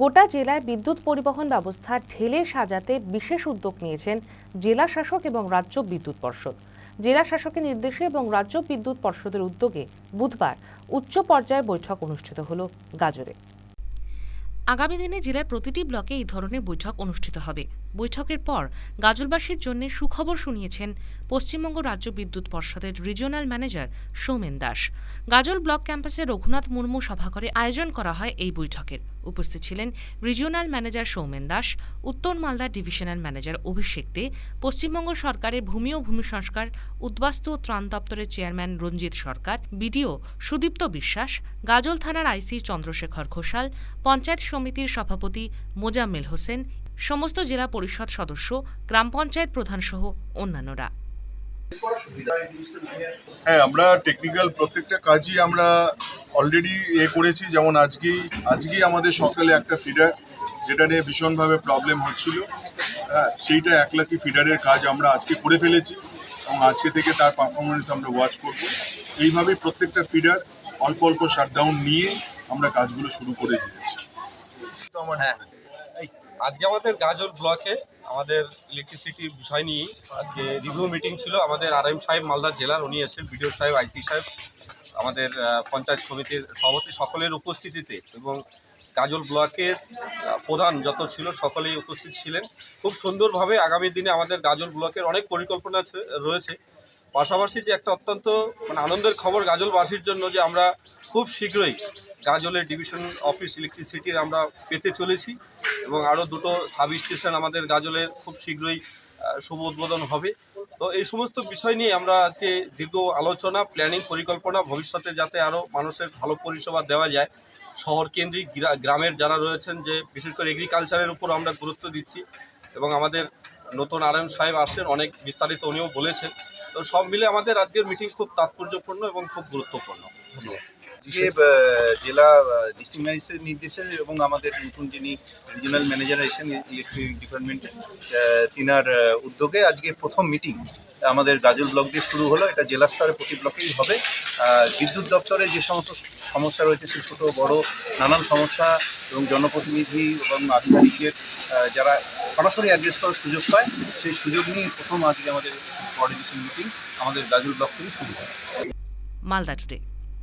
গোটা জেলায় বিদ্যুৎ পরিবহন ব্যবস্থা ঢেলে সাজাতে বিশেষ উদ্যোগ নিয়েছেন জেলা শাসক এবং রাজ্য বিদ্যুৎ পর্ষদ। জেলা শাসকের নির্দেশে এবং রাজ্য বিদ্যুৎ পর্ষদের উদ্যোগে বুধবার উচ্চ পর্যায়ের বৈঠক অনুষ্ঠিত হল গাজরে। আগামী দিনে জেলার প্রতিটি ব্লকে এই ধরনের বৈঠক অনুষ্ঠিত হবে। বৈঠকের পর গাজলবাসীর জন্য সুখবর শুনিয়েছেন পশ্চিমবঙ্গ রাজ্য বিদ্যুৎ পর্ষদের রিজিওনাল ম্যানেজার সৌমেন দাস। গাজল ব্লক ক্যাম্পাসে রঘুনাথ মুর্মু সভাঘরে আয়োজন করা হয় এই বৈঠকের। উপস্থিত ছিলেন রিজিওনাল ম্যানেজার সৌমেন দাস, উত্তর মালদা ডিভিশনাল ম্যানেজার অভিষেক দে, পশ্চিমবঙ্গ সরকারের ভূমি ও ভূমি সংস্কার, উদ্বাস্তু ও ত্রাণ দপ্তরের চেয়ারম্যান রঞ্জিত সরকার, বিডিও সুদীপ্ত বিশ্বাস, গাজল থানার আইসি চন্দ্রশেখর ঘোষাল, পঞ্চায়েত সমিতির সভাপতি মোজাম্মেল হোসেন সমস্ত জেলা পরিষদ সদস্য গ্রাম পঞ্চায়েত প্রধানসহ অন্যান্যরা। হ্যাঁ আমরা টেকনিক্যাল প্রত্যেকটা কাজই আমরা অলরেডি এ করেছি। যেমন আজকেই আজকেই আমাদের সকালে একটা ফিডার যেটা নিয়ে ভীষণভাবে প্রবলেম হচ্ছিল। হ্যাঁ সেইটা এক লাখি ফিডারের কাজ আমরা আজকে করে ফেলেছি এবং আজকে থেকে তার পারফরমেন্স আমরা ওয়াচ করব। এইভাবেই প্রত্যেকটা ফিডার অল্প অল্প শাটডাউন নিয়ে আমরা কাজগুলো শুরু করে দিয়েছি। তো আমার হ্যাঁ। এই আজকে আমাদের গাজল ব্লকে আমাদের ইলেকট্রিসিটি বিষয় নিয়ে আজকে রিভিউ মিটিং ছিল। আমাদের আর এম সাহেব মালদা জেলার, উনি এসেছেন বিডিও সাহেব আইসি সাহেব, আমাদের পঞ্চায়েত সমিতির সভাপতি সকলের উপস্থিতিতে এবং গাজল ব্লকের প্রধান যত ছিল সকলেই উপস্থিত ছিলেন। খুব সুন্দরভাবে আগামী দিনে আমাদের গাজল ব্লকের অনেক পরিকল্পনা রয়েছে। পাশাপাশি যে একটা অত্যন্ত মানে আনন্দের খবর গাজলবাসীর জন্য যে আমরা খুব শীঘ্রই গাজলের ডিভিশন অফিস ইলেকট্রিসিটির আমরা পেতে চলেছি। এবং আরও দুটো সাব স্টেশন আমাদের গাজলের খুব শীঘ্রই শুভ উদ্বোধন হবে। তো এই সমস্ত বিষয় নিয়ে আমরা আজকে দীর্ঘ আলোচনা প্ল্যানিং পরিকল্পনা, ভবিষ্যতে যাতে আরও মানুষের ভালো পরিষেবা দেওয়া যায় শহর কেন্দ্রিক গ্রামের যারা রয়েছেন যে বিশেষ করে এগ্রিকালচারের উপর আমরা গুরুত্ব দিচ্ছি এবং আমাদের নতুন আর সাহেব আসছেন, অনেক বিস্তারিত উনিও বলেছেন। তো সব মিলে আমাদের আজকের মিটিং খুব তাৎপর্যপূর্ণ এবং খুব গুরুত্বপূর্ণ। ধন্যবাদ। আজকে জেলা ডিস্ট্রিক্ট ম্যাজিস্ট্রেট নির্দেশে এবং আমাদের নতুন যিনি রিজিনাল ম্যানেজার এসেছেন ইলেকট্রিক ডিপার্টমেন্টে তিনার উদ্যোগে আজকে প্রথম মিটিং আমাদের গাজল ব্লক দিয়ে শুরু হলো। এটা জেলা স্তরে প্রতি ব্লকেই হবে। আহ, বিদ্যুৎ দপ্তরে যে সমস্ত সমস্যা রয়েছে সে ছোটো বড় নানান সমস্যা এবং জনপ্রতিনিধি এবং আধিকারিকের আহ, যারা সরাসরি অ্যাড্রেস করার সুযোগ পায় সেই সুযোগ নিয়ে প্রথম আজকে আমাদের কোঅর্ডিনেশন মিটিং আমাদের গাজল ব্লক থেকে শুরু হয়। মালদা টুডে